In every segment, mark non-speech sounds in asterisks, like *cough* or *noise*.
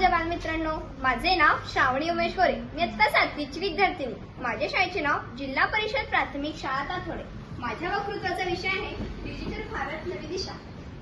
माझ्या बालमित्रांनो माझे नाव श्रावणी उमेश गोरे मी आता सातवीची विद्यार्थी माझ्या शाळेचे नाव जिल्हा परिषद प्राथमिक शाळा ताथोडे माझ्या वक्तृत्वाचा विषय आहे डिजिटल भारत नवी दिशा.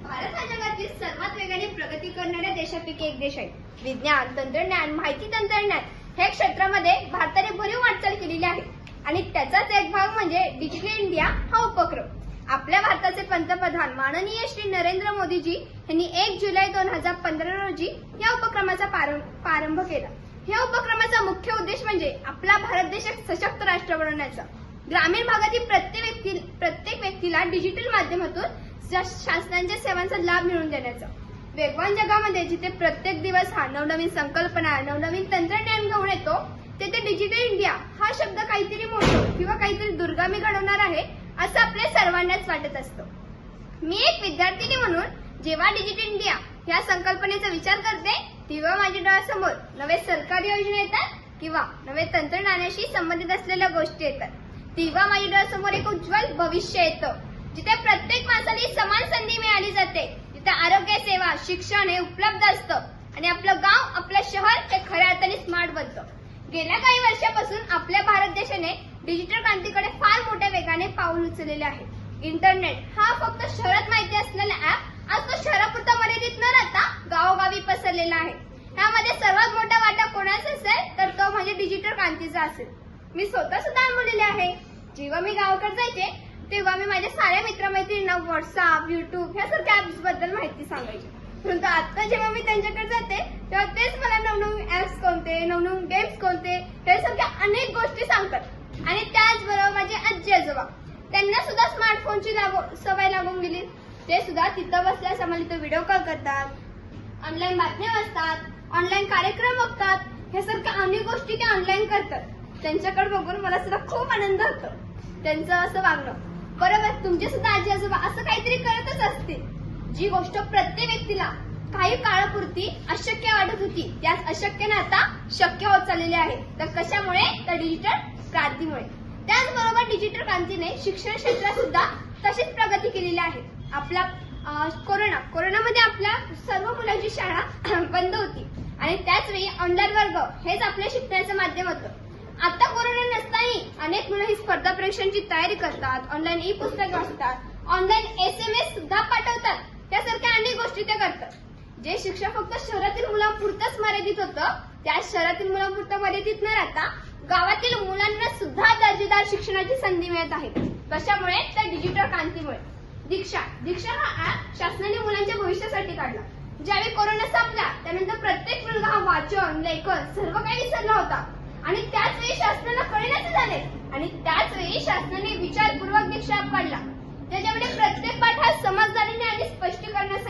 भारत हा जगातील सर्वात वेगाने प्रगती करणाऱ्या देशापैकी एक देश आहे. विज्ञान तंत्रज्ञान माहिती तंत्रज्ञान हे क्षेत्रामध्ये भारताने भरीव वाटचाल केलेली आहे. आणि त्याचाच एक भाग म्हणजे डिजिटल इंडिया हा उपक्रम. आपल्या भारताचे पंतप्रधान माननीय श्री नरेंद्र मोदीजी यांनी एक जुलै दोन हजार पंधरा रोजी या उपक्रमाचा पारं- प्रारंभ केला. या उपक्रमाचा मुख्य उद्देश म्हणजे आपला भारत देश एक सशक्त राष्ट्र बनवण्याचा. ग्रामीण भागातील प्रत्येक व्यक्ती प्रत्येक व्यक्तीला डिजिटल माध्यमातून शा- शासनाच्या सेवांचा लाभ मिळवून देण्याचा. वेगवान जगामध्ये जिथे प्रत्येक दिवस हा नवनवीन संकल्पना नवनवीन तंत्रज्ञान घेऊन येतो तेथे डिजिटल इंडिया हा शब्द काहीतरी मोठं किंवा काहीतरी दुर्गामी घडवणार आहे असं आपल्या सर्वांनाच वाटत असतं. मी एक विद्यार्थिनी म्हणून जेव्हा डिजिटल इंडिया या संकल्पनेचा विचार करते तेव्हा माझ्या डोळ्यासमोर नवे सरकारी योजना येतात किंवा नवे तंत्रज्ञानाशी संबंधित असलेल्या गोष्टी येतात. तेव्हा माझ्या डोळ्यासमोर एक उज्ज्वल भविष्य येतं जिथे प्रत्येक माणसाला समान संधी मिळाली जाते जिथे आरोग्य सेवा शिक्षण हे उपलब्ध असतं आणि आपलं गाव आपलं शहर हे खऱ्या अर्थाने स्मार्ट बनतं. गेल्या काही वर्षापासून आपल्या भारत देशाने डिजिटल क्रांतीकडे फार मोठ्या वेगाने पाऊल उचललेले आहे. इंटरनेट हा फक्त शहरात माहिती असलेला ऍप आज तो शहरापुरता मर्यादित न राहता गावोगावी पसरलेला आहे. त्यामध्ये सर्वात मोठा वाटा कोणाचा असेल तर तो म्हणजे डिजिटल क्रांतीचा असेल. मी स्वतः सुद्धा अनुभवलेले आहे. जेव्हा मी गावाकडे जायचे तेव्हा मी माझ्या साऱ्या मित्रमैत्रिणींना व्हॉट्सअप युट्यूब यासारख्या ऍप्सबद्दल माहिती सांगायची. परंतु आता जेव्हा मी त्यांच्याकडे जाते तेव्हा तेच मला नवनवीन ऍप्स कोणते नवनवीन गेम्स कोणते यासारख्या अनेक गोष्टी सांगतात. आणि त्याचबरोबर माझे आजी आजोबा त्यांना सुद्धा स्मार्टफोनची लागू सवय लागून गेली. ते सुद्धा तिथं बसल्यास आम्हाला इथं व्हिडिओ कॉल करतात ऑनलाईन बातम्या वाचतात ऑनलाईन कार्यक्रम बघतात. हे सारख्या अनेक गोष्टी ते ऑनलाईन करतात. त्यांच्याकडे बघून मला सुद्धा खूप आनंद होतो. त्यांचं असं वागणं. बरोबर तुमचे सुद्धा आजी आजोबा असं काहीतरी करतच असतील. जी गोष्ट प्रत्येक व्यक्तीला काही काळापुरती अशक्य वाटत होती त्यास अशक्य आता शक्य होत चाललेले आहे. तर कशामुळे? तर डिजिटल क्रांतीमुळे. त्याचबरोबर डिजिटल क्रांतीने शिक्षण क्षेत्रात सुद्धा तशीच प्रगती केलेली आहे. आपला कोरोना. कोरोनामध्ये आपल्या सर्व मुलांची शाळा *clears throat* बंद होती. आणि त्याच वेळी ऑनलाईन वर्ग हेच आपल्या शिक्षणाचं माध्यम होतं. आता कोरोना नसताही अनेक मुलं ही स्पर्धा परीक्षांची तयारी करतात ऑनलाईन ई पुस्तक वाचतात ऑनलाईन एस एम एस सुद्धा पाठवतात. त्यासारख्या अनेक गोष्टी ते करतात. जे शिक्षण फक्त शहरातील मुलांपुरतच मर्यादित होतं त्या शहरातील मुलांपुरतं मर्यादित न राहता गावातील मुलांना सुद्धा दर्जेदार शिक्षणाची संधी मिळत आहे. कशामुळे? तर डिजिटल क्रांतीमुळे. दीक्षा. दीक्षा हा ऍप शासनाने मुलांच्या भविष्यासाठी काढला. ज्यावेळी कोरोना संपला त्यानंतर प्रत्येक मुलगा हा वाचन लेखन सर्व काही विसरला होता. आणि त्याच वेळी शासनाला कळण्याचे झाले. आणि त्याच वेळी शासनाने विचारपूर्वक दीक्षा ऍप काढला त्याच्यामध्ये प्रत्येक पाठ हा समजदारीने आणि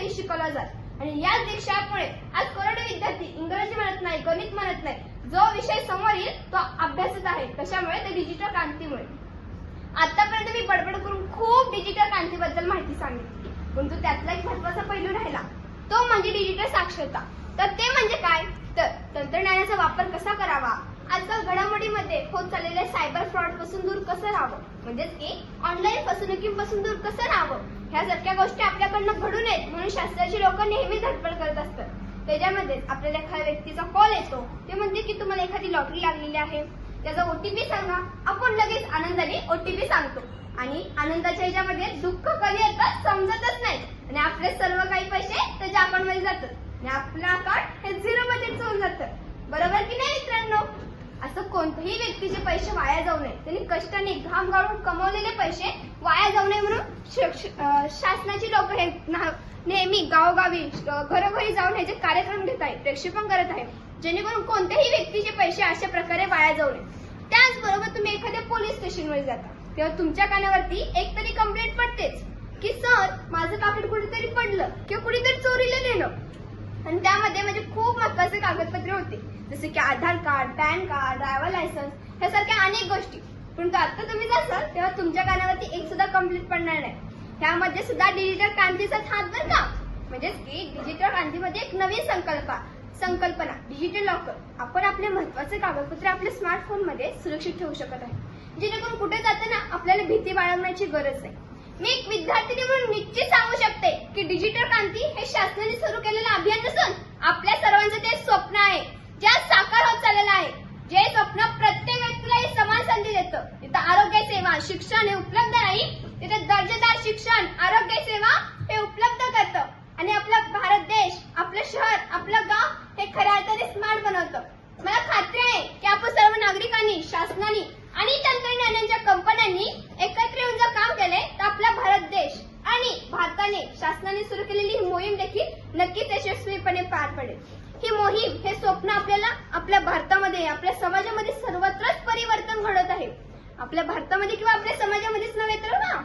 इंग्रजी शिकवला जात. आणि याच दीक्षामुळे आज कोरडे विद्यार्थी इंग्रजी म्हणत नाही गणित म्हणत नाही. जो विषय समोर येईल तो अभ्यासच आहे. कशामुळे? ते डिजिटल क्रांतीमुळे. आतापर्यंत मी बडबड करून खूप डिजिटल क्रांतीबद्दल माहिती सांगितली. परंतु त्यातला एक महत्त्वाचा पैलू राहिला. तो म्हणजे डिजिटल साक्षरता. तर ते म्हणजे काय? तर तंत्रज्ञानाचा वापर कसा करावा? आजकाल घडामोडीमध्ये होत चाललेल्या सायबर फ्रॉडपासून दूर कसं राहावं? म्हणजेच की ऑनलाईन फसवणुकीपासून दूर कसं राहावं? ह्यासारख्या गोष्टी आपल्याकडनं घडू नयेत म्हणून शास्त्राची लोक नेहमी धडपड करत असतात. त्याच्यामध्ये आपल्याला एखाद्या व्यक्तीचा कॉल येतो. ते म्हणते की तुम्हाला एखादी लॉटरी लागलेली आहे. त्याचा ओटीपी सांगा. आपण लगेच आनंदाने ओटीपी सांगतो. आणि आनंदाच्या ह्याच्यामध्ये दुःख कधी येतात समजतच नाही. आणि आपले सर्व काही पैसे त्याच्या अकाउंटमध्ये जातात. आणि आपलं अकाउंट हे झिरो बजेटचं होऊन जातं. बरोबर की नाही मित्रांनो? असं कोणत्याही व्यक्तीचे पैसे वाया जाऊ नये. त्यांनी कष्टाने घाम गाळून कमवलेले पैसे वाया जाऊ नये म्हणून शासनाची लोक हे ना- नेहमी गावोगावी घरोघरी जाऊन ह्याचे कार्यक्रम घेत आहे प्रक्षेपण करत आहे जेणेकरून कोणत्याही व्यक्तीचे पैसे अशा प्रकारे वाया जाऊ नये. त्याचबरोबर तुम्ही एखाद्या पोलीस स्टेशनवर जाता. तेव्हा तुमच्या कानावरती एक तरी कंप्लेंट पडतेच की सर माझं कापड कुठेतरी पडलं किंवा कुठेतरी चोरीला नेलं. आणि त्यामध्ये म्हणजे खूप महत्त्वाचे कागदपत्रे होते. जसे की Aadhaar card PAN card driver licence ह्यासारख्या अनेक गोष्टी. पण आता तुम्ही जासाल तेव्हा तुमच्या कानावरती एक सुद्धा कंप्लीट पडणार नाही. त्यामध्ये सुद्धा डिजिटल क्रांतीचा हात बर का? म्हणजेच की डिजिटल क्रांतीमध्ये एक नवीन संकल्पना संकल्पना डिजिटल लॉकर आपण आपले महत्त्वाचे कागदपत्रे आपल्या स्मार्टफोनमध्ये सुरक्षित ठेवू शकत आहे. जेणेकरून कुठे जाताना आपल्याला भीती बाळगण्याची गरज नाही. मी एक विद्यार्थिनी म्हणून निश्चित सांगू शकते की डिजिटल क्रांती हे शासनाने सुरू केलेलं अभियान नसून आपल्या सर्वांचं ते नक्कीच यशस्वीपणे पार पडेल. ही मोहीम हे स्वप्न आपल्याला आपल्या भारतामध्ये आपल्या समाजामध्ये सर्वत्रच परिवर्तन घडत आहे. आपल्या भारतामध्ये किंवा आपल्या समाजामध्येच नव्हे तर ना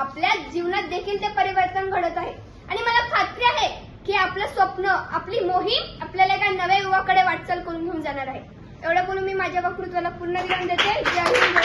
आपल्या जीवनात देखील ते परिवर्तन घडत आहे. आणि मला खात्री आहे की आपलं स्वप्न आपली मोहीम आपल्याला एका नव्या युवाकडे वाटचाल करून घेऊन जाणार आहे. एवढं बोलून मी माझ्या वक्तृत्वाला पूर्ण विराम देते. जय हिंद.